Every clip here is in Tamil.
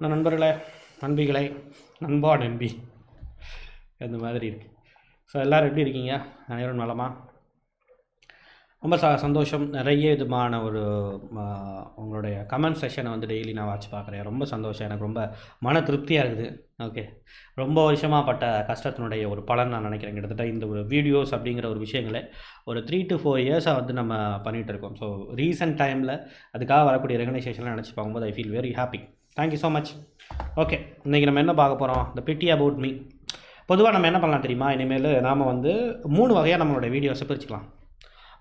நான் நண்பர்களே நண்பிகளை நண்பா நண்பி. அந்த மாதிரி இருக்குது ஸோ எல்லோரும் எப்படி இருக்கீங்க? அனைவரும் நலமா? ரொம்ப ச சந்தோஷம். நிறைய விதமான ஒரு உங்களுடைய கமெண்ட் செஷனை வந்து டெய்லி நான் வாட்ச் பார்க்குறேன். ரொம்ப சந்தோஷம். எனக்கு ரொம்ப மன திருப்தியாக இருக்குது. ஓகே ரொம்ப வருஷமாக பட்ட கஷ்டத்தினுடைய ஒரு பலன் நான் நினைக்கிறேன். கிட்டத்தட்ட இந்த ஒரு வீடியோஸ் அப்படிங்கிற ஒரு விஷயங்களை ஒரு த்ரீ டு ஃபோர் இயர்ஸாக வந்து நம்ம பண்ணிகிட்டு இருக்கோம். ஸோ ரீசெண்ட் டைமில் அதுக்காக வரக்கூடிய ரெகனைசேஷன்லாம் நினச்சி பார்க்கும்போது I feel very happy thank you so much okay இன்றைக்கி நம்ம என்ன பார்க்க போகிறோம் இந்த பிட்டி அபவுட் மீ பொதுவாக நம்ம என்ன பண்ணலாம் தெரியுமா? இனிமேல் நாம் வந்து மூணு வகையாக நம்மளோட வீடியோஸை பிரிச்சுக்கலாம்.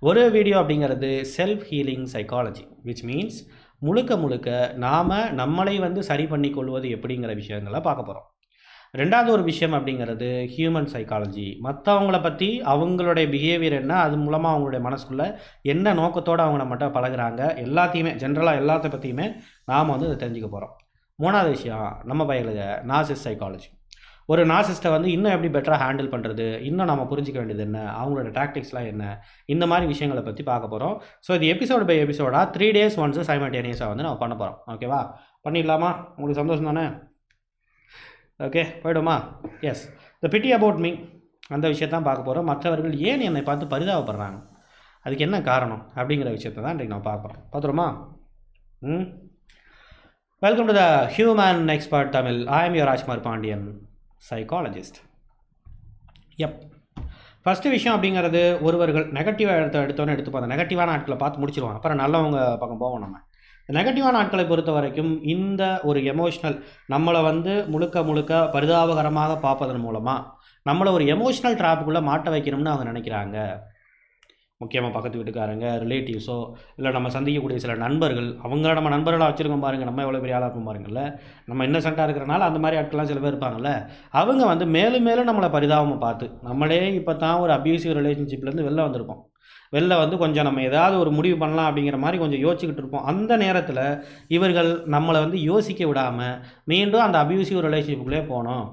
ஒரு வீடியோ அப்படிங்கிறது self healing psychology which means முழுக்க முழுக்க நாம் நம்மளை வந்து சரி பண்ணி கொள்வது எப்படிங்கிற விஷயங்களை பார்க்க போகிறோம் ரெண்டாவது ஒரு விஷயம் அப்படிங்கிறது ஹியூமன் சைக்காலஜி மற்றவங்கள பற்றி அவங்களுடைய பிஹேவியர் என்ன அது மூலமாக அவங்களுடைய மனசுக்குள்ளே என்ன நோக்கத்தோடு அவங்க நம்மகிட்ட பழகுறாங்க எல்லாத்தையுமே ஜென்ரலாக எல்லாத்த பற்றியுமே நாம் வந்து இதை தெரிஞ்சுக்க போகிறோம் மூணாவது விஷயம் நம்ம பயலுக நாசிஸ் சைக்காலஜி ஒரு நாசிஸ்ட்டை வந்து இன்னும் எப்படி பெட்டராக ஹேண்டில் பண்ணுறது இன்னும் நம்ம புரிஞ்சிக்க வேண்டியது என்ன அவங்களோட டாக்டிக்ஸ்லாம் என்ன இந்த மாதிரி விஷயங்களை பற்றி பார்க்க போகிறோம் ஸோ இது எபிசோடு பை எபிசோடாக த்ரீ டேஸ் ஒன்ஸு சைமல்டேனியஸாக வந்து நம்ம பண்ண போகிறோம் ஓகேவா பண்ணிடலாமா? உங்களுக்கு சந்தோஷம் தானே? Okay போய்டுமா? Yes the pity about me அந்த விஷயத்தான் பார்க்க போகிறோம் மற்றவர்கள் ஏன் என்னை பார்த்து பரிதாபப்படுறாங்க? அதுக்கு என்ன காரணம் அப்படிங்கிற விஷயத்தை தான் இன்றைக்கு நம்ம பார்க்குறோம் பார்த்துருமா ம்? Welcome to the human expert Tamil I am your Rajkumar Pandian psychologist எப் ஃபஸ்ட்டு விஷயம் அப்படிங்கிறது ஒருவர்கள் நெகட்டிவாக எடுத்த எடுத்தோன்னே எடுத்துப்போம். அந்த நெகட்டிவான ஆட்களை பார்த்து முடிச்சிருவாங்க அப்புறம் நல்லவங்க பக்கம் போவோம் நம்ம. நெகட்டிவான ஆட்களை பொறுத்த வரைக்கும் இந்த ஒரு எமோஷ்னல் நம்மளை வந்து முழுக்க முழுக்க பரிதாபகரமாக பார்ப்பதன் மூலமாக நம்மளை ஒரு எமோஷ்னல் ட்ராப்புக்குள்ளே மாட்ட வைக்கணும்னு அவங்க நினைக்கிறாங்க. முக்கியமாக பக்கத்து வீட்டுக்காரங்க ரிலேட்டிவ்ஸோ இல்லை நம்ம சந்திக்கக்கூடிய சில நண்பர்கள் அவங்க நம்ம நண்பர்களாக வச்சுருக்கோம் பாருங்கள் நம்ம எவ்வளோ பெரிய ஆளாக இருக்கும் பாருங்கள்ல. நம்ம இன்னசென்ட்டாக இருக்கிறனால அந்த மாதிரி ஆட்கள்லாம் சில பேர் இருப்பாங்கல்ல அவங்க வந்து மேலும் மேலும் நம்மளை பரிதாபமாக பார்த்து நம்மளே இப்போ தான் ஒரு அப்யூசிவ் ரிலேஷன்ஷிப்லேருந்து வெளில வந்திருப்போம் வெளில வந்து கொஞ்சம் நம்ம ஏதாவது ஒரு முடிவு பண்ணலாம் அப்படிங்கிற மாதிரி கொஞ்சம் யோசிச்சுக்கிட்டு இருப்போம். அந்த நேரத்தில் இவர்கள் நம்மளை வந்து யோசிக்க விடாமல் மீண்டும் அந்த அப்யூசிவ் ரிலேஷன்ஷிப்புக்குள்ளே போனோம்.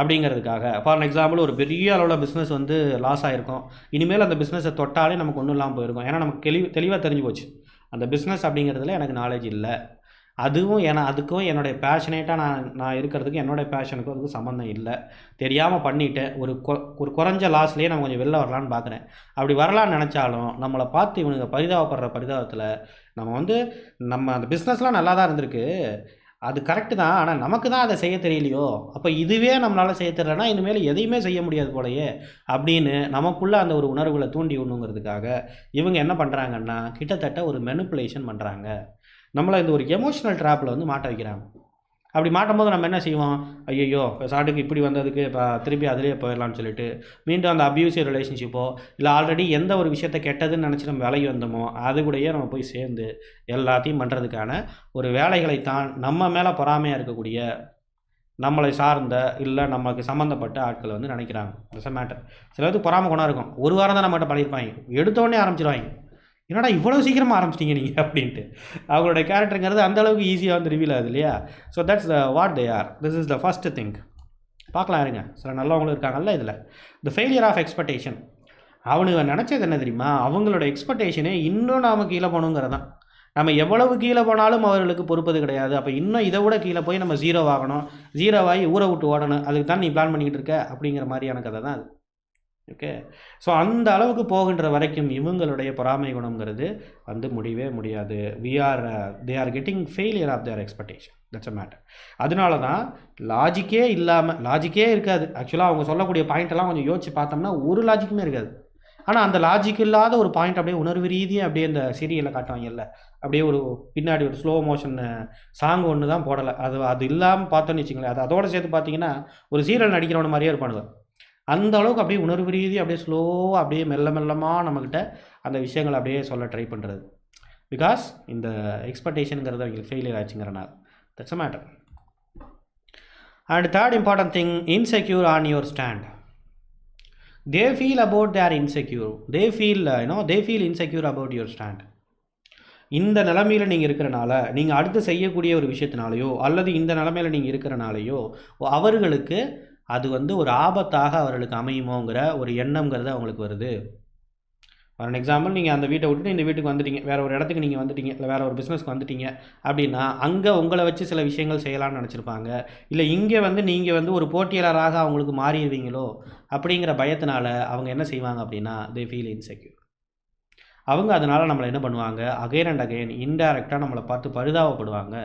அப்படிங்கிறதுக்காக. ஃபார் எக்ஸாம்பிள் ஒரு பெரிய அளவில் பிஸ்னஸ் வந்து லாஸ் ஆகிருக்கும் இனிமேல் அந்த பிஸ்னஸை தொட்டாலே நமக்கு ஒன்றும் இல்லாமல் போயிருக்கும். ஏன்னா நமக்கு தெளிவு தெளிவாக தெரிஞ்சு போச்சு. அந்த பிஸ்னஸ் அப்படிங்கிறதுல எனக்கு நாலேஜ் இல்லை. அதுவும் ஏன்னா அதுக்கும் என்னுடைய பேஷனேட்டாக நான் நான் இருக்கிறதுக்கு என்னுடைய பேஷனுக்கும் அதுக்கும் சம்மந்தம் இல்லை. தெரியாமல் பண்ணிவிட்டேன் ஒரு கொ ஒரு குறைஞ்ச லாஸ்லேயே நம்ம கொஞ்சம் வெளில வரலான்னு பார்க்குறேன் அப்படி வரலான்னு நினச்சாலும் நம்மளை பார்த்து இவனுங்க பரிதாபப்படுற பரிதாபத்தில் நம்ம வந்து நம்ம அந்த பிஸ்னஸ்லாம் நல்லா தான் இருந்திருக்கு. அது கரெக்டு தான். ஆனால் நமக்கு தான் அதை செய்ய தெரியலையோ? அப்போ இதுவே நம்மளால் செய்ய தெரியலனா இனிமேல் எதையுமே செய்ய முடியாது போலயே அப்படின்னு நமக்குள்ளே அந்த ஒரு உணர்வுகளை தூண்டி விடணுங்கிறதுக்காக இவங்க என்ன பண்ணுறாங்கன்னா கிட்டத்தட்ட ஒரு மெனுப்புலேஷன் பண்ணுறாங்க நம்மளை இந்த ஒரு எமோஷனல் ட்ராப்பில் வந்து மாட்ட வைக்கிறாங்க. அப்படி மாட்டும்போது நம்ம என்ன செய்வோம்? ஐயோ சாட்டுக்கு இப்படி வந்ததுக்கு இப்போ திருப்பி அதிலே போயிடலாம்னு சொல்லிட்டு மீண்டும் அந்த அப்யூசிவ் ரிலேஷன்ஷிப்போ இல்லை ஆல்ரெடி எந்த ஒரு விஷயத்தை கெட்டதுன்னு நினச்சி நம்ம விலகி வந்தோமோ அது கூடயே நம்ம போய் சேர்ந்து எல்லாத்தையும் பண்ணுறதுக்கான ஒரு வேலைகளைத்தான் நம்ம மேலே பொறாமையாக இருக்கக்கூடிய நம்மளை சார்ந்த இல்லை நமக்கு சம்மந்தப்பட்ட ஆட்கள் வந்து நினைக்கிறாங்க. இட்ஸ் மேட்டர் சில பேருக்கு பொறாமை குணம் இருக்கும். ஒரு வாரம் தான் நம்மகிட்ட பழகிருப்பாங்க எடுத்தோடனே ஆரம்பிச்சிருவாங்க. என்னடா இவ்வளோ சீக்கிரமாக ஆரம்பிச்சிட்டிங்க நீங்கள் அப்படின்ட்டு. அவங்களோட கேரக்டருங்கிறது அந்த அளவுக்கு ஈஸியாக வந்து ரிவீல் ஆகுது இல்லையா? So that's the what they are this is the first think பார்க்கலாம் இருங்க. சில நல்லவங்களும் இருக்காங்கல்ல இதில். த ஃபெயிலியர் ஆஃப் எக்ஸ்பெக்டேஷன் அவனுங்க நினச்சது என்ன தெரியுமா? அவங்களோட எக்ஸ்பெக்டேஷனே இன்னும் நாம் கீழே போகணுங்கிறது தான் நம்ம எவ்வளவு கீழே போனாலும் அவர்களுக்கு பொறுப்பது கிடையாது. அப்போ இன்னும் இதை விட கீழே போய் நம்ம ஜீரோ ஆகணும் ஜீரோவாகி ஊரை விட்டு ஓடணும். அதுக்கு தான் நீ பிளான் பண்ணிக்கிட்டு இருக்க அப்படிங்கிற மாதிரியான கதை தான் அது. ஓகே ஸோ அந்த அளவுக்கு போகின்ற வரைக்கும் இவங்களுடைய பொறாமை குணங்கிறது வந்து முடியவே முடியாது. We are they are getting failure of their expectation that's a matter அதனால தான் லாஜிக்கே இல்லாமல் லாஜிக்கே இருக்காது. ஆக்சுவலாக அவங்க சொல்லக்கூடிய பாயிண்ட்டெல்லாம் கொஞ்சம் யோசிச்சு பார்த்தோம்னா ஒரு லாஜிக்குமே இருக்காது. ஆனால் அந்த லாஜிக் இல்லாத ஒரு பாயிண்ட் அப்படியே உணர்வு ரீதியாக அப்படியே இந்த சீரியலில் காட்டுவாங்கல்ல அப்படியே ஒரு பின்னாடி ஒரு ஸ்லோ மோஷன் சாங் ஒன்று தான் போடலை. அது அது இல்லாமல் பார்த்தோன்னு வச்சுங்களேன் அது அதோட சேர்த்து பார்த்தீங்கன்னா ஒரு சீரியல் நடிக்கிறவன மாதிரியே இருப்பானுங்க. அந்த அளவுக்கு அப்படியே உணர்வு ரீதி அப்படியே ஸ்லோவாக அப்படியே மெல்ல மெல்லமாக நம்மக்கிட்ட அந்த விஷயங்களை அப்படியே சொல்ல ட்ரை பண்ணுறது பிகாஸ் இந்த எக்ஸ்பெக்டேஷனுங்கிறது அவங்களுக்கு failure ஆச்சுங்கிறனால. That's a matter and third important thing insecure on your stand they feel about their insecure they feel you know they feel insecure about your stand இந்த நிலமையில் நீங்கள் இருக்கிறனால நீங்கள் அடுத்து செய்யக்கூடிய ஒரு விஷயத்தினாலேயோ அல்லது இந்த நிலமையில் நீங்கள் இருக்கிறனாலேயோ அவர்களுக்கு அது வந்து ஒரு ஆபத்தாக அவர்களுக்கு அமையுமோங்கிற ஒரு எண்ணங்கிறது அவங்களுக்கு வருது. ஃபார் எக்ஸாம்பிள் நீங்கள் அந்த வீட்டை விட்டுட்டு இந்த வீட்டுக்கு வந்துட்டீங்க. வேறு ஒரு இடத்துக்கு நீங்கள் வந்துட்டீங்க. இல்லை வேறு ஒரு பிஸ்னஸ்க்கு வந்துட்டீங்க. அப்படின்னா அங்கே உங்களை வச்சு சில விஷயங்கள் செய்யலாம்னு நினச்சிருப்பாங்க. இல்லை இங்கே வந்து நீங்கள் வந்து ஒரு போட்டியாளராக அவங்களுக்கு மாறிடுவீங்களோ அப்படிங்கிற பயத்தினால அவங்க என்ன செய்வாங்க அப்படின்னா தே ஃபீல் இன்செக்யூர் அவங்க அதனால் நம்மளை என்ன பண்ணுவாங்க? அகைன் அண்ட் அகைன் இன்டைரக்டாக நம்மளை பார்த்து பரிதாபப்படுவாங்க.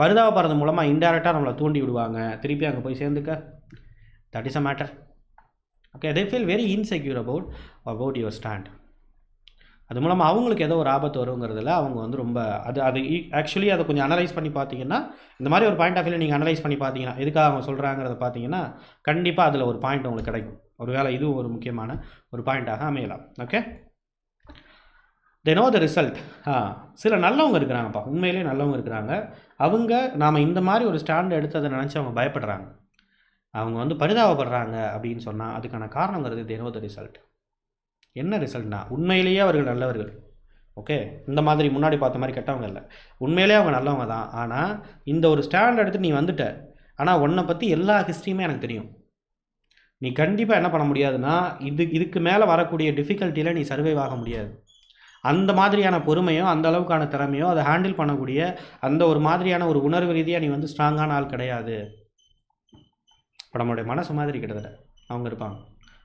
பரிதாபப்படுறது மூலமாக இன்டைரக்டாக நம்மளை தூண்டி விடுவாங்க. திருப்பி அங்கே போய் சேர்ந்துக்க. That is a matter okay they feel very insecure about about your stand அது மூலமாக அவங்களுக்கு ஏதோ ஒரு ஆபத்து வருங்கிறதுல அவங்க வந்து ரொம்ப அது அது ஆக்சுவலி அதை கொஞ்சம் அனலைஸ் பண்ணி பார்த்தீங்கன்னா இந்த மாதிரி ஒரு பாயிண்ட் ஆஃப் வியூ நீங்கள் அனலைஸ் பண்ணி பார்த்தீங்கன்னா எதுக்காக அவங்க சொல்கிறாங்கிறத பார்த்தீங்கன்னா கண்டிப்பாக அதில் ஒரு பாயிண்ட் உங்களுக்கு கிடைக்கும். ஒரு வேலை இதுவும் ஒரு முக்கியமான ஒரு பாயிண்ட்டாக அமையலாம். Okay they know the result ah சில நல்லவங்க இருக்கிறாங்கப்பா. உண்மையிலேயே நல்லவங்க இருக்கிறாங்க. அவங்க நாம் இந்த மாதிரி ஒரு ஸ்டாண்ட் எடுத்ததை நினச்சி அவங்க பயப்படுறாங்க. அவங்க வந்து பரிதாபப்படுறாங்க அப்படின்னு சொன்னால் அதுக்கான காரணங்கிறது தே த ரிசல்ட் என்ன ரிசல்ட்னா உண்மையிலேயே அவர்கள் நல்லவர்கள். ஓகே இந்த மாதிரி முன்னாடி பார்த்த மாதிரி கெட்டவங்க இல்லை. உண்மையிலேயே அவங்க நல்லவங்க தான். ஆனால் இந்த ஒரு ஸ்டாண்ட் எடுத்து நீ வந்துட்ட. ஆனால் உன்னை பற்றி எல்லா ஹிஸ்ட்ரியுமே எனக்கு தெரியும். நீ கண்டிப்பாக என்ன பண்ண முடியாதுன்னா இது இதுக்கு மேலே வரக்கூடிய டிஃபிகல்ட்டியில் நீ சர்வைவ் ஆக முடியாது. அந்த மாதிரியான பொறுமையோ அந்த அளவுக்கான திறமையோ அதை ஹேண்டில் பண்ணக்கூடிய அந்த ஒரு மாதிரியான ஒரு உணர்வு ரீதியாக நீ வந்து ஸ்ட்ராங்கான ஆள் கிடையாது. இப்போ நம்மளுடைய மனசு மாதிரி கிட்டத்தட்ட அவங்க இருப்பாங்க.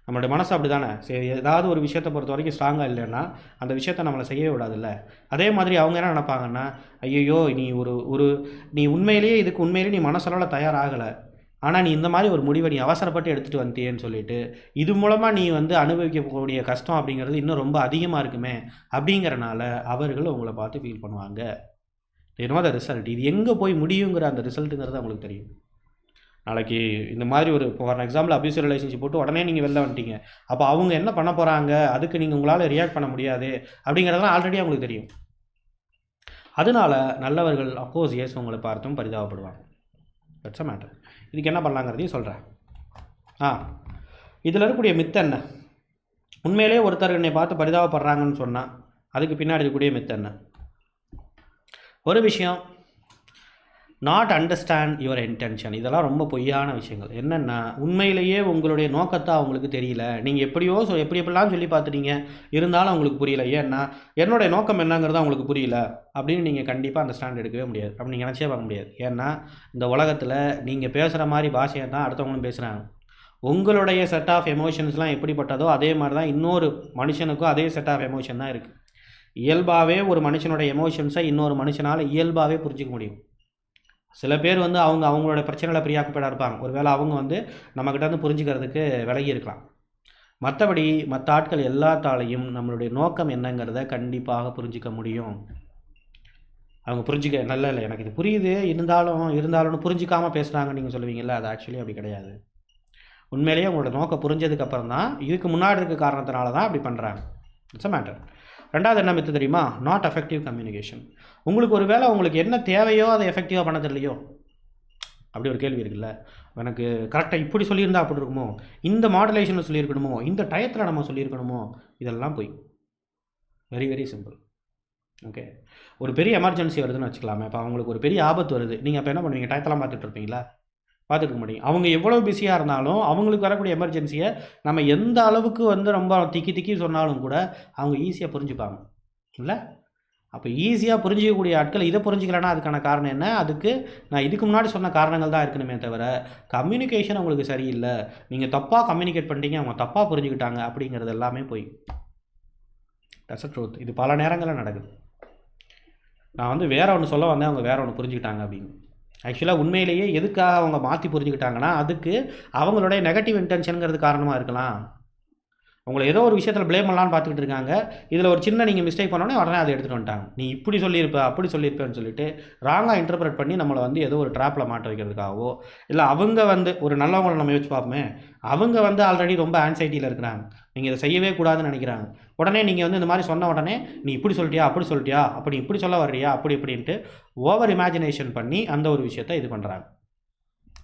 நம்மளுடைய மனசு அப்படி தானே சரி ஏதாவது ஒரு விஷயத்தை பொறுத்த வரைக்கும் ஸ்ட்ராங்காக இல்லைன்னா அந்த விஷயத்த நம்மளை செய்யவே விடாதுல்ல. அதே மாதிரி அவங்க என்ன நினைப்பாங்கன்னா ஐயோ நீ ஒரு ஒரு நீ உண்மையிலேயே இதுக்கு உண்மையிலேயே நீ மனசளவில் தயாராகலை. ஆனால் நீ இந்த மாதிரி ஒரு முடிவை நீ அவசரப்பட்டு எடுத்துகிட்டு வந்தியேன்னு சொல்லிட்டு இது மூலமாக நீ வந்து அனுபவிக்கக்கூடிய கஷ்டம் அப்படிங்கிறது இன்னும் ரொம்ப அதிகமாக இருக்குமே அப்படிங்கிறனால அவர்கள் உங்களை பார்த்து ஃபீல் பண்ணுவாங்க. என்னோ த ரிசல்ட் இது எங்கே போய் முடியுங்கிற அந்த ரிசல்ட்டுங்கிறது அவங்களுக்கு தெரியும். நாளைக்கு இந்த மாதிரி ஒரு ஃபார் எக்ஸாம்பிள் அபியூஸ் ரிலேஷன்ஷிப் போட்டு உடனே நீங்கள் வெளில வந்துட்டீங்க. அப்போ அவங்க என்ன பண்ண போகிறாங்க அதுக்கு நீங்கள் உங்களால் ரியாக்ட் பண்ண முடியாது. அப்படிங்கிறதெல்லாம் ஆல்ரெடி அவங்களுக்கு தெரியும். அதனால நல்லவர்கள் அப்கோர்ஸ் எஸ் உங்களை பார்த்தும் பரிதாபப்படுவாங்க. இட்ஸ் அ மேட்டர் இதுக்கு என்ன பண்ணலாங்கிறதையும் சொல்கிறேன் ஆ. இதில் இருக்கக்கூடிய மித்த என்ன? உண்மையிலேயே ஒருத்தர் என்னை பார்த்து பரிதாபப்படுறாங்கன்னு சொன்னால் அதுக்கு பின்னாடி இருக்கக்கூடிய மித்த என்ன? ஒரு விஷயம் நாட் அண்டர்ஸ்டாண்ட் யுவர் இன்டென்ஷன் இதெல்லாம் ரொம்ப பொய்யான விஷயங்கள். என்னென்னா உண்மையிலேயே உங்களுடைய நோக்கத்தை அவங்களுக்கு தெரியல. நீங்கள் எப்படியோ சொ எப்படி எப்படிலாம் சொல்லி பார்த்துட்டீங்க. இருந்தாலும் அவங்களுக்கு புரியல. ஏன்னா என்னுடைய நோக்கம் என்னங்கிறது அவங்களுக்கு புரியல. அப்படின்னு நீங்கள் கண்டிப்பாக அந்த ஸ்டாண்ட் எடுக்கவே முடியாது. அப்படி நீங்கள் நினச்சே பார்க்க முடியாது. ஏன்னா இந்த உலகத்தில் நீங்கள் பேசுகிற மாதிரி பாஷையை தான் அடுத்தவங்களும் பேசுகிறாங்க உங்களுடைய செட் ஆஃப் எமோஷன்ஸ்லாம் எப்படிப்பட்டதோ அதே மாதிரி தான் இன்னொரு மனுஷனுக்கும் அதே செட் ஆஃப் எமோஷன் தான் இருக்குது இயல்பாகவே ஒரு மனுஷனோட எமோஷன்ஸை இன்னொரு மனுஷனால் இயல்பாகவே புரிஞ்சிக்க முடியும். சில பேர் வந்து அவங்க அவங்களோட பிரச்சனைகளை பிரியாக்கப்பட இருப்பாங்க ஒருவேளை அவங்க வந்து நம்மக்கிட்ட வந்து புரிஞ்சுக்கிறதுக்கு விலகி இருக்கலாம். மற்றபடி மற்ற ஆட்கள் எல்லாத்தாலையும் நம்மளுடைய நோக்கம் என்னங்கிறத கண்டிப்பாக புரிஞ்சிக்க முடியும். அவங்க புரிஞ்சிக்க நல்ல இல்லை எனக்கு இது புரியுது. இருந்தாலும் இருந்தாலும் புரிஞ்சிக்காமல் பேசுகிறாங்க நீங்கள் சொல்லுவீங்கல்ல அது ஆக்சுவலி அப்படி கிடையாது. உண்மையிலேயே உங்களோட நோக்கம் புரிஞ்சதுக்கப்புறம் தான் இதுக்கு முன்னாடி இருக்க காரணத்தினால தான் அப்படி பண்ணுறாங்க இட்ஸ் அ மேட்டர் ரெண்டாவது என்ன மித்து தெரியுமா? நாட் எஃபெக்டிவ் கம்யூனிகேஷன் உங்களுக்கு ஒரு வேளை உங்களுக்கு என்ன தேவையோ அதை எஃபெக்டிவாக பண்ண தெரியலையோ? அப்படி ஒரு கேள்வி இருக்குல்ல. எனக்கு கரெக்டாக இப்படி சொல்லியிருந்தா அப்படி இருக்குமோ? இந்த மாடுலேஷனில் சொல்லியிருக்கணுமோ? இந்த டயத்தில் நம்ம சொல்லியிருக்கணுமோ? இதெல்லாம் போய். வெரி வெரி சிம்பிள் ஓகே ஒரு பெரிய எமர்ஜென்சி வருதுன்னு வச்சுக்கலாமே. இப்போ அவங்களுக்கு ஒரு பெரிய ஆபத்து வருது. நீங்கள் அப்போ என்ன பண்ணுவீங்க? டயத்தெல்லாம் பார்த்துட்டு இருப்பீங்களா? பார்த்துக்க முடியும். அவங்க எவ்வளோ பிஸியாக இருந்தாலும் அவங்களுக்கு வரக்கூடிய எமர்ஜென்சியை நம்ம எந்த அளவுக்கு வந்து ரொம்ப திக்கி திக்கி சொன்னாலும் கூட அவங்க ஈஸியாக புரிஞ்சுப்பாங்க. இல்லை? அப்போ ஈஸியாக புரிஞ்சிக்கக்கூடிய ஆட்கள் இதை புரிஞ்சிக்கலன்னா அதுக்கான காரணம் என்ன? அதுக்கு நான் இதுக்கு முன்னாடி சொன்ன காரணங்கள் தான் இருக்கணுமே தவிர கம்யூனிகேஷன் அவங்களுக்கு சரியில்லை. நீங்கள் தப்பாக கம்யூனிகேட் பண்ணிட்டீங்க அவங்க தப்பாக புரிஞ்சுக்கிட்டாங்க அப்படிங்கிறது எல்லாமே போய். தட்ஸ் ட்ரூத் இது பல நேரங்களில் நடக்குது. நான் வந்து வேற ஒன்று சொல்ல வந்தேன் அவங்க வேற ஒன்று புரிஞ்சுக்கிட்டாங்க அப்படின்னு. ஆக்சுவலாக உண்மையிலேயே எதுக்காக அவங்க மாற்றி புரிஞ்சுக்கிட்டாங்கன்னா அதுக்கு அவங்களுடைய நெகட்டிவ் இன்டென்ஷனுங்கிறது காரணமாக இருக்கலாம். உங்களை ஏதோ ஒரு விஷயத்தில் ப்ளேம் பண்ணலான்னு பார்த்துக்கிட்டு இருக்காங்க. இதில் ஒரு சின்ன நீங்கள் மிஸ்டேக் பண்ணோன்னே உடனே அதை எடுத்துகிட்டு வந்துட்டாங்க. நீ இப்படி சொல்லியிருப்ப அப்படி சொல்லியிருப்பேன்னு சொல்லிட்டு ராங்காக இன்டர்பிரட் பண்ணி நம்மளை வந்து ஏதோ ஒரு ட்ராப்பில் மாட்ட வைக்கிறதுக்காகவோ இல்லை அவங்க வந்து ஒரு நல்லவங்களை நம்ம யோசிச்சு பார்ப்போமே அவங்க வந்து ஆல்ரெடி ரொம்ப ஆன்சைட்டியில் இருக்கிறாங்க. நீங்கள் இதை செய்யவே கூடாதுன்னு நினைக்கிறாங்க. உடனே நீங்கள் வந்து இந்த மாதிரி சொன்ன உடனே நீ இப்படி சொல்லிட்டியா அப்படி சொல்லிட்டியா அப்படி இப்படி சொல்ல வர்றியா? அப்படி இப்படின்ட்டு ஓவர் இமேஜினேஷன் பண்ணி அந்த ஒரு விஷயத்தை இது பண்ணுறாங்க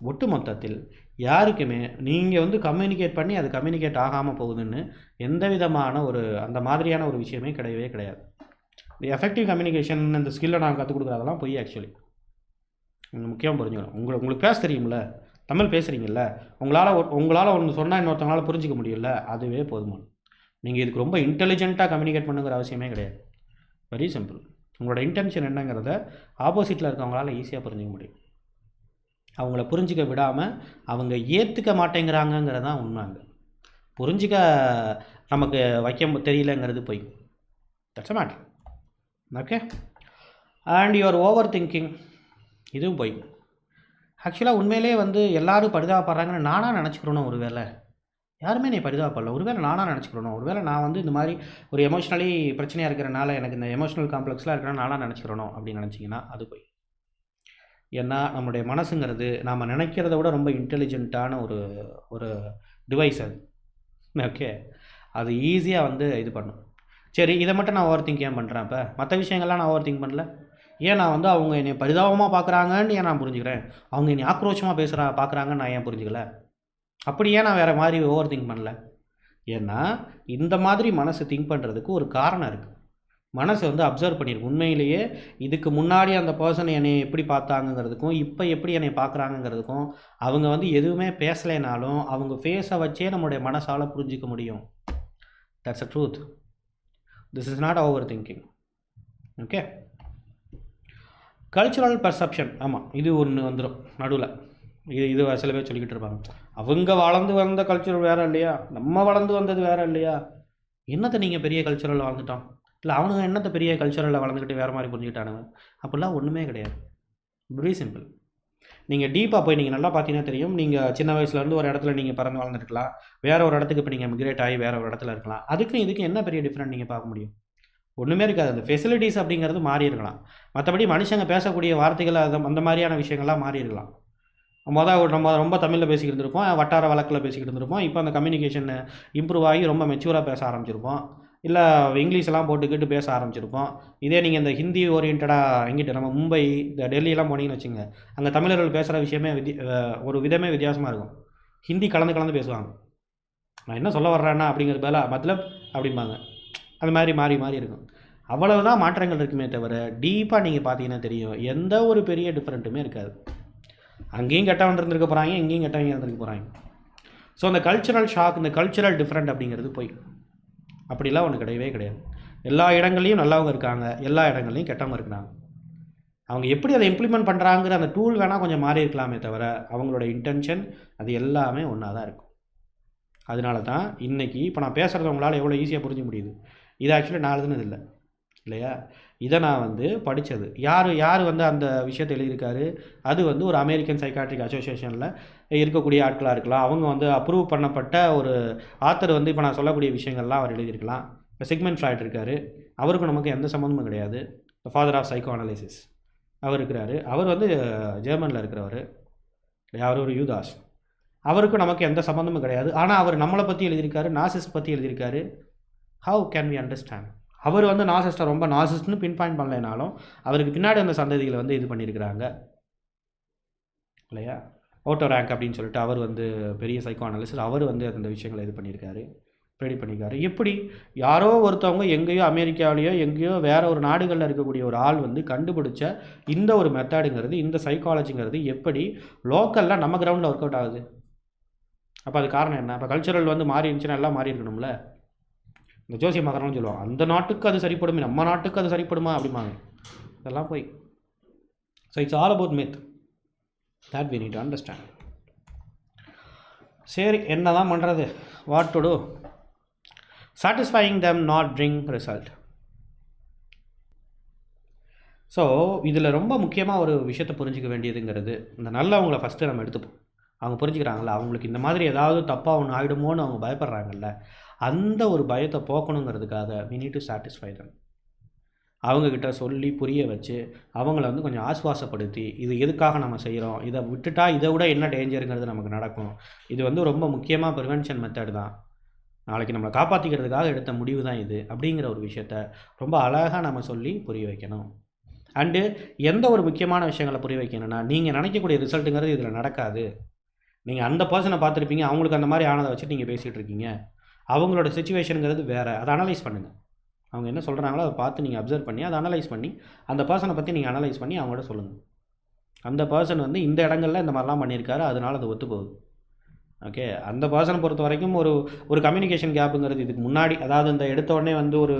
ஒட்டு மொத்தத்தில் யாருக்குமே நீங்கள் வந்து கம்யூனிகேட் பண்ணி அது கம்யூனிகேட் ஆகாமல் போகுதுன்னு எந்த விதமான ஒரு அந்த மாதிரியான ஒரு விஷயமே கிடையவே கிடையாது. எஃபெக்டிவ் கம்யூனிகேஷன் இந்த ஸ்கில்லை நான் கற்றுக் கொடுக்குறதெல்லாம் பொய் ஆக்சுவலி முக்கியம் புரிஞ்சுக்கணும். உங்களுக்கு உங்களுக்கு பேச தெரியும்ல? தமிழ் பேசுகிறீங்கல்ல உங்களால் உங்களால் ஒன்று சொன்னால் இன்னொருத்தவங்களால் புரிஞ்சிக்க முடியல அதுவே போதுமான நீங்கள் இதுக்கு ரொம்ப இன்டெலிஜென்ட்டாக கம்யூனிகேட் பண்ணுங்கிற அவசியமே கிடையாது. வெரி சிம்பிள் உங்களோட இன்டென்ஷன் என்னங்கிறத ஆப்போசிட்டில் இருக்கவங்களால ஈஸியாக புரிஞ்சிக்க முடியும். அவங்கள புரிஞ்சிக்க விடாமல் அவங்க ஏற்றுக்க மாட்டேங்கிறாங்கங்கிறது தான் உண்மை அங்கே. புரிஞ்சிக்க நமக்கு வைக்க மு- தெரியலங்கிறது போய். That's matter okay and your over thinking இதுவும் போய். ஆக்சுவலாக உண்மையிலே வந்து எல்லாரும் பரிதாபப்படுறாங்கன்னு நானாக நினச்சிக்கிறணும் ஒரு வேளை யாருமே நீ பரிதாபப்படல. ஒருவேளை நானாக நினச்சிக்கிறணும் ஒருவேளை நான் வந்து இந்த மாதிரி ஒரு எமோஷ்னலி பிரச்சனையாக இருக்கிறனால எனக்கு இந்த எமோஷனல் காம்ப்ளெக்ஸ்லாம் இருக்கிறனா நானாக நினச்சிக்கிறணும் அப்படின்னு நினச்சிங்கன்னா அது போய். ஏன்னா நம்மளுடைய மனசுங்கிறது நாம் நினைக்கிறத விட ரொம்ப இன்டெலிஜென்ட்டான ஒரு ஒரு டிவைஸ் அது. ஓகே அது ஈஸியாக வந்து இது பண்ணும். சரி இதை மட்டும் நான் ஓவர் திங்க் ஏன் பண்ணுறேன் இப்போ மற்ற விஷயங்கள்லாம் நான் ஓவர் திங்க் பண்ணல. ஏன் நான் வந்து அவங்க என்னை பரிதாபமாக பார்க்குறாங்கன்னு ஏன் நான் புரிஞ்சுக்கிறேன்? அவங்க என்னை ஆக்ரோஷமாக பேசுகிறா பார்க்குறாங்கன்னு நான் ஏன் புரிஞ்சுக்கல? அப்படியே நான் வேறு மாதிரி ஓவர் திங்க் பண்ணல. ஏன்னா இந்த மாதிரி மனசு திங்க் பண்ணுறதுக்கு ஒரு காரணம் இருக்குது மனசு வந்து அப்சர்வ் பண்ணியிருக்கு உண்மையிலேயே இதுக்கு முன்னாடி அந்த பர்சன் என்னை எப்படி பார்த்தாங்கங்கிறதுக்கும் இப்போ எப்படி என்னை பார்க்குறாங்கங்கிறதுக்கும் அவங்க வந்து எதுவுமே பேசலைனாலும் அவங்க ஃபேஸை வச்சே நம்மளுடைய மனசால் புரிஞ்சிக்க முடியும். That's a truth this is not over thinking okay cultural perception ஆமாம் இது ஒன்று வந்துடும் நடுவில். இது இது சில பேர் சொல்லிக்கிட்டு இருப்பாங்க. அவங்க வளர்ந்து வந்த கல்ச்சர் வேறு இல்லையா? நம்ம வளர்ந்து வந்தது வேறு இல்லையா? என்னத்தை நீங்கள் பெரிய கல்ச்சரில் வளர்ந்துட்டோம் இல்லை அவனுங்க என்னத்தை பெரிய கல்ச்சரில் வளர்ந்துக்கிட்டு வேறு மாதிரி புரிஞ்சுக்கிட்டானுங்க? அப்படிலாம் ஒன்றுமே கிடையாது. வெரி சிம்பிள் நீங்கள் டீப்பாக போய் நீங்கள் நல்லா பார்த்தீங்கன்னா தெரியும். நீங்கள் சின்ன வயசுலேருந்து ஒரு இடத்துல நீங்கள் பறந்து வளர்ந்துருக்கலாம். வேறு ஒரு இடத்துக்கு இப்போ நீங்கள் மிக்ரேட் ஆகி வேறு ஒரு இடத்துல இருக்கலாம். அதுக்கும் இதுக்கும் என்ன பெரிய டிஃப்ரெண்ட் நீங்கள் பார்க்க முடியும்? ஒன்றுமே இருக்காது. அந்த ஃபெசிலிட்டிஸ் அப்படிங்கிறது மாறி இருக்கலாம் மற்றபடி மனுஷங்க பேசக்கூடிய வார்த்தைகள் அது அந்த மாதிரியான விஷயங்கள்லாம் மாறி இருக்கலாம் மொதல் நம்ம ரொம்ப தமிழில் பேசிக்கிட்டு இருந்திருப்போம். வட்டார வழக்கில் பேசிக்கிட்டு இருந்திருப்போம். இப்போ அந்த கம்யூனிகேஷன் இம்ப்ரூவ் ஆகி ரொம்ப மெச்சூராக பேச ஆரம்பிச்சிருப்போம். இல்லை இங்கிலீஷ்லாம் போட்டுக்கிட்டு பேச ஆரம்பிச்சிருப்போம். இதே நீங்கள் இந்த ஹிந்தி ஓரியன்டாக எங்கிட்ட நம்ம மும்பை இந்த டெல்லியெலாம் போனீங்கன்னு வச்சுங்க அங்கே தமிழர்கள் பேசுகிற விஷயமே வித்தி ஒரு விதமே வித்தியாசமாக இருக்கும். ஹிந்தி கலந்து கலந்து பேசுவாங்க. நான் என்ன சொல்ல வர்றேன்னா அப்படிங்கிறது பதிலா மத்லப் அப்படிம்பாங்க. அது மாதிரி மாறி மாறி இருக்கும். அவ்வளவுதான் மாற்றங்கள் இருக்குமே தவிர டீப்பாக நீங்கள் பார்த்தீங்கன்னா தெரியும். எந்த ஒரு பெரிய டிஃப்ரெண்ட்டுமே இருக்காது. அங்கேயும் கெட்டவன் இருந்திருக்க போகிறாங்க இங்கேயும் கெட்டவங்க இருந்திருக்க போகிறாங்க ஸோ அந்த கல்ச்சுரல் ஷாக் இந்த கல்ச்சுரல் டிஃப்ரெண்ட் அப்படிங்கிறது போய். அப்படிலாம் ஒன்று கிடையவே கிடையாது. எல்லா இடங்கள்லையும் நல்லவங்க இருக்காங்க எல்லா இடங்கள்லையும் கெட்டவங்க இருக்கிறாங்க. அவங்க எப்படி அதை இம்ப்ளிமெண்ட் பண்ணுறாங்கிற அந்த டூல் வேணால் கொஞ்சம் மாறி இருக்கலாமே தவிர அவங்களோட இன்டென்ஷன் அது எல்லாமே ஒன்றா தான் இருக்கும். அதனால தான் இன்றைக்கி இப்போ நான் பேசுகிறது உங்களால் எவ்வளோ ஈஸியாக புரிஞ்சு முடியுது. இது ஆக்சுவலி நான் எழுதுனது இல்லை இல்லையா? இதை நான் வந்து படித்தது யார் யார் வந்து அந்த விஷயத்தை எழுதியிருக்காரு? அது வந்து ஒரு அமெரிக்கன் சைக்காட்ரிக் அசோசியேஷனில் இருக்கக்கூடிய ஆட்களாக இருக்கலாம். அவங்க வந்து அப்ரூவ் பண்ணப்பட்ட ஒரு ஆத்தர் வந்து இப்போ நான் சொல்லக்கூடிய விஷயங்கள்லாம் அவர் எழுதியிருக்கலாம். இப்போ சிக்மெண்ட் ஃப்ராய்ட் இருக்கார். அவருக்கும் நமக்கு எந்த சம்மந்தமும் கிடையாது. ஃபாதர் ஆஃப் சைக்கோ அனாலிசிஸ் அவர் இருக்கிறாரு. அவர் வந்து ஜெர்மனில் இருக்கிறவர். அவர் ஒரு யூதாஸ். அவருக்கும் நமக்கு எந்த சம்மந்தமும் கிடையாது. ஆனால் அவர் நம்மளை பற்றி எழுதியிருக்காரு நாசிஸ்ட் பற்றி எழுதியிருக்காரு. ஹவு கேன் வி அண்டர்ஸ்டாண்ட் அவர் வந்து நாசிஸ்ட்டை ரொம்ப நாசிஸ்ட்னு பின் பாயிண்ட் பண்ணலைனாலும் அவருக்கு பின்னாடி அந்த சந்ததிகளை வந்து இது பண்ணியிருக்கிறாங்க. இல்லையா? ஓட்டோ ரேங்க் அப்படின்னு சொல்லிட்டு அவர் வந்து பெரிய சைக்கோ அனாலிசிஸ் அவர் வந்து அந்த விஷயங்களை இது பண்ணியிருக்காரு. ரெடி பண்ணியிருக்காரு. எப்படி? யாரோ ஒருத்தவங்க எங்கேயோ அமெரிக்காவிலேயோ எங்கேயோ வேற ஒரு நாடுகளில் இருக்கக்கூடிய ஒரு ஆள் வந்து கண்டுபிடிச்ச இந்த ஒரு மெத்தடுங்கிறது இந்த சைக்காலஜிங்கிறது எப்படி லோக்கலில் நம்ம கிரவுண்டில் ஒர்க் அவுட் ஆகுது? அப்போ அது காரணம் என்ன? அப்போ கல்ச்சுரல் வந்து மாறி இருந்துச்சுன்னா எல்லாம் மாறி இருக்கணும்ல இந்த ஜோசிய மகரம்னு சொல்லுவாங்க. அந்த நாட்டுக்கு அது சரிப்படுமே நம்ம நாட்டுக்கு அது சரிப்படுமா அப்படிம்பாங்க. இதெல்லாம் போய். So it's all about myth that we need understand சரி என்ன தான் பண்ணுறது what to do satisfying them not drink result so இதில் ரொம்ப முக்கியமாக ஒரு விஷயத்தை புரிஞ்சிக்க வேண்டியதுங்கிறது இந்த நல்லவங்கள ஃபஸ்ட்டு நம்ம எடுத்துப்போம். அவங்க புரிஞ்சுக்கிறாங்களா அவங்களுக்கு இந்த மாதிரி ஏதாவது தப்பாக ஒன்று ஆகிடுமோன்னு அவங்க பயப்படுறாங்கல்ல அந்த ஒரு பயத்தை போக்கணுங்கிறதுக்காக we need to satisfy them அவங்கக்கிட்ட சொல்லி புரிய வச்சு அவங்கள வந்து கொஞ்சம் ஆஸ்வாசப்படுத்தி இது எதுக்காக நம்ம செய்கிறோம் இதை விட்டுட்டா இதை விட என்ன டேஞ்சருங்கிறது நமக்கு நடக்கும். இது வந்து ரொம்ப முக்கியமாக ப்ரிவென்ஷன் மெத்தட் தான். நாளைக்கு நம்மளை காப்பாற்றிக்கிறதுக்காக எடுத்த முடிவு தான் இது அப்படிங்கிற ஒரு விஷயத்த ரொம்ப அழகாக நம்ம சொல்லி புரிய வைக்கணும். அண்டு எந்த ஒரு முக்கியமான விஷயங்களை புரிய வைக்கணும்னா நீங்கள் நினைக்கக்கூடிய ரிசல்ட்டுங்கிறது இதில் நடக்காது. நீங்கள் அந்த பர்சனை பார்த்துருப்பீங்க அவங்களுக்கு அந்த மாதிரி ஆனதை வச்சுட்டு நீங்கள் பேசிகிட்டு இருக்கீங்க. அவங்களோட சுச்சுவேஷனுங்கிறது வேறு. அதை அனலைஸ் பண்ணுங்கள் அவங்க என்ன சொல்கிறாங்களோ அதை பார்த்து நீங்கள் அப்சர்வ் பண்ணி அதை அனலைஸ் பண்ணி அந்த பர்சனை பற்றி நீங்கள் அனலைஸ் பண்ணி அவங்கள்ட்ட சொல்லுங்கள் அந்த பர்சன் வந்து இந்த இடங்கள்ல இந்த மாதிரிலாம் பண்ணியிருக்காரு அதனால் அது ஒத்து போகுது. ஓகே அந்த பர்சனை பொறுத்த வரைக்கும் ஒரு ஒரு கம்யூனிகேஷன் கேப்புங்கிறது இதுக்கு முன்னாடி அதாவது இந்த எடுத்த உடனே வந்து ஒரு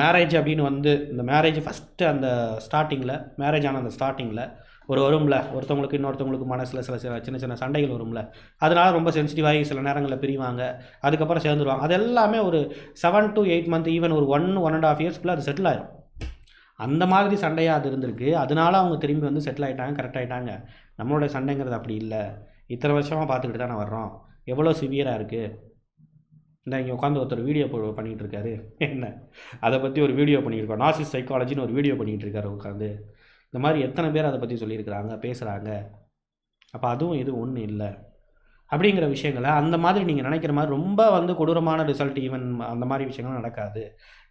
மேரேஜ் அப்படின்னு வந்து இந்த மேரேஜ் ஃபஸ்ட்டு அந்த ஸ்டார்டிங்கில் மேரேஜ் ஆன அந்த ஸ்டார்டிங்கில் ஒரு வரும்ல. ஒருத்தவங்களுக்கு இன்னொருத்தவங்களுக்கு மனசில் சில சில சின்ன சின்ன சண்டைகள் வரும்ல. அதனால் ரொம்ப சென்சிட்டிவாகி சில நேரங்களில் பிரிவாங்க. அதுக்கப்புறம் சேர்ந்துருவாங்க. அது எல்லாமே ஒரு seven to eight month even ஒரு ஒன் ஒன் அண்ட் ஆஃப் இயர்ஸ்க்குள்ளே அது செட்டில் ஆயிரும். அந்த மாதிரி சண்டையாக அது இருந்திருக்கு. அதனால அவங்க திரும்பி வந்து செட்டில் ஆகிட்டாங்க கரெக்ட் ஆகிட்டாங்க நம்மளோட சண்டைங்கிறது அப்படி இல்லை. இத்தனை வருஷமாக பார்த்துக்கிட்டு தானே வர்றோம். எவ்வளோ சிவியராக இருக்குது இந்த இங்கே உட்காந்து ஒருத்தர் வீடியோ பண்ணிகிட்டு இருக்காரு. என்ன? அதை பற்றி ஒரு வீடியோ பண்ணியிருக்கோம் நாசிஸ் சைக்காலஜின்னு ஒரு வீடியோ பண்ணிகிட்டு இருக்காரு உட்காந்து இந்த மாதிரி எத்தனை பேர் அதை பற்றி சொல்லியிருக்கிறாங்க பேசுகிறாங்க அப்போ அதுவும் இது ஒன்றும் இல்லை. அப்படிங்கிற விஷயங்களை அந்த மாதிரி நீங்கள் நினைக்கிற மாதிரி ரொம்ப வந்து கொடூரமான ரிசல்ட் ஈவன் அந்த மாதிரி விஷயங்கள் நடக்காது.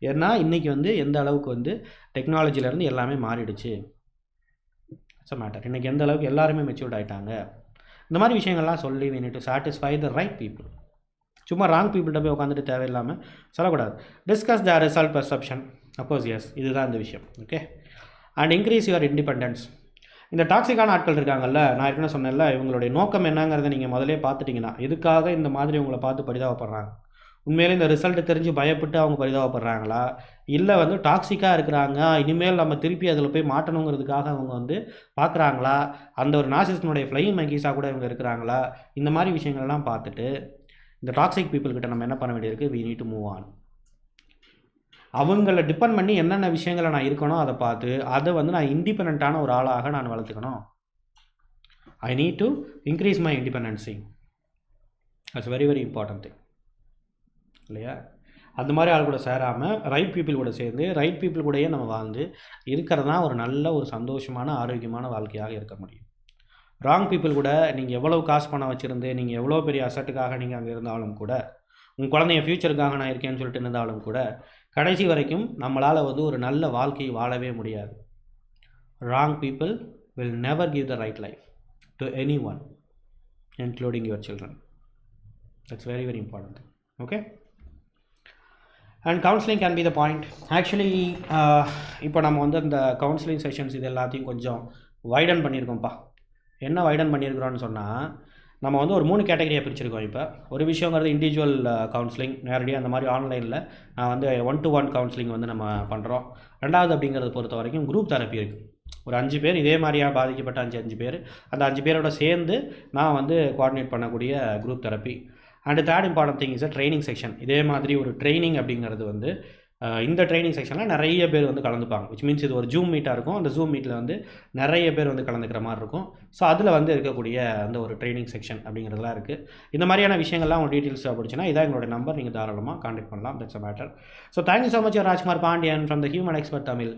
ஏன்னா இன்றைக்கி வந்து எந்த அளவுக்கு வந்து டெக்னாலஜிலேருந்து எல்லாமே மாறிடுச்சு. இட்ஸ் மேட்டர் இன்றைக்கி எந்த அளவுக்கு எல்லாருமே மெச்சூர்ட் ஆகிட்டாங்க இந்த மாதிரி விஷயங்கள்லாம் சொல்லி we to satisfy the right people சும்மா ராங் பீப்புள்கிட்ட போய் உட்காந்துட்டு தேவையில்லாமல் சொல்லக்கூடாது. டிஸ்கஸ் த ரிசல்ட் பெர்செப்ஷன் அப்போஸ் எஸ் இதுதான் இந்த விஷயம். Okay and increase your independence இந்த டாக்ஸிக்கான ஆட்கள் இருக்காங்கல்ல நான் ஏற்கனவே சொன்னேன்ல இவங்களுடைய நோக்கம் என்னங்கிறத நீங்கள் முதலே பார்த்துட்டிங்கன்னா எதுக்காக இந்த மாதிரி உங்களை பார்த்து பரிதாபப்படுறாங்க? உண்மையிலே இந்த ரிசல்ட் தெரிஞ்சு பயப்பட்டு அவங்க பரிதாபப்படுறாங்களா? இல்லை வந்து டாக்ஸிக்காக இருக்கிறாங்க இனிமேல் நம்ம திருப்பி அதில் போய் மாட்டணுங்கிறதுக்காக அவங்க வந்து பார்க்குறாங்களா? அந்த ஒரு நாசிஸ்டனுடைய ஃப்ளையிங் மங்கீஸாக கூட இவங்க இருக்கிறாங்களா? இந்த மாதிரி விஷயங்கள்லாம் பார்த்துட்டு இந்த டாக்ஸிக் பீப்புள்கிட்ட நம்ம என்ன பண்ண வேண்டியிருக்கு? We need to move on அவங்கள டிபெண்ட் பண்ணி என்னென்ன விஷயங்களை நான் இருக்கணும் அதை பார்த்து அதை வந்து நான் இண்டிபெண்ட்டான ஒரு ஆளாக நான் வளர்த்துக்கணும். I need to increase my independency it's very very important thing இல்லையா? அந்த மாதிரி ஆள் கூட சேராமல் ரைட் பீப்புள் கூட சேர்ந்து ரைட் பீப்புள் கூடயே நம்ம வாழ்ந்து இருக்கிறது தான் ஒரு நல்ல ஒரு சந்தோஷமான ஆரோக்கியமான வாழ்க்கையாக இருக்க முடியும். ராங் பீப்புள் கூட நீங்கள் எவ்வளோ காசு பணம் வச்சுருந்து நீங்கள் எவ்வளோ பெரிய அசட்டுக்காக நீங்கள் அங்கே இருந்தாலும் கூட உங்கள் குழந்தைய ஃப்யூச்சருக்காக நான் இருக்கேன்னு சொல்லிட்டு இருந்தாலும் கூட கடைசி வரைக்கும் நம்மளால் வந்து ஒரு நல்ல வாழ்க்கையை வாழவே முடியாது. Wrong people will never give the right life to anyone including your children that's very very important okay and counselling can be the point actually இப்போ நம்ம வந்து இந்த கவுன்சிலிங் செஷன்ஸ் இது எல்லாத்தையும் கொஞ்சம் வைடன் பண்ணியிருக்கோம்ப்பா. என்ன வைடன் பண்ணியிருக்கிறோன்னு சொன்னால் நம்ம வந்து ஒரு மூணு கேட்டகரியாக பிரிச்சிருக்கோம் இப்போ. ஒரு விஷயங்கிறது இண்டிவிஜுவல் கவுன்சிலிங் நேரடியாக அந்த மாதிரி ஆன்லைனில் வந்து ஒன் டு ஒன் கவுன்சிலிங் வந்து நம்ம பண்ணுறோம் ரெண்டாவது அப்படிங்கிறத பொறுத்த வரைக்கும் குரூப் தெரப்பி இருக்குது ஒரு அஞ்சு பேர் இதே மாதிரியாக பாதிக்கப்பட்ட அஞ்சு அஞ்சு பேர். அந்த அஞ்சு பேரோட சேர்ந்து நான் வந்து கோஆர்டினேட் பண்ணக்கூடிய group therapy and third important thing is training section இதே மாதிரி ஒரு ட்ரைனிங் அப்படிங்கிறது வந்து இந்த ட்ரைனிங் செக்ஷனில் நிறைய பேர் வந்து கலந்துப்பாங்க. விச் மீன்ஸ் இது ஒரு ஜூம் மீட்டாக இருக்கும். அந்த ஜூம் மீட்டில் வந்து நிறைய பேர் வந்து கலந்துக்கிற மாதிரி இருக்கும். ஸோ அதில் வந்து இருக்கக்கூடிய அந்த ஒரு ட்ரைனிங் செக்ஷன் அப்படிங்கிறதுலாம் இருக்குது இந்த மாதிரியான விஷயங்கள்லாம் உங்கள் டீட்டெயில்ஸ் தேவைப்படுச்சுன்னா இதான் எங்களோட நம்பர் நீங்கள் தாராளமாக காண்டாக்ட் பண்ணலாம். That's a matter so thank you so much Rajkumar Pandian from the human expert Tamil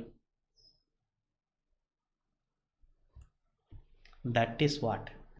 that is what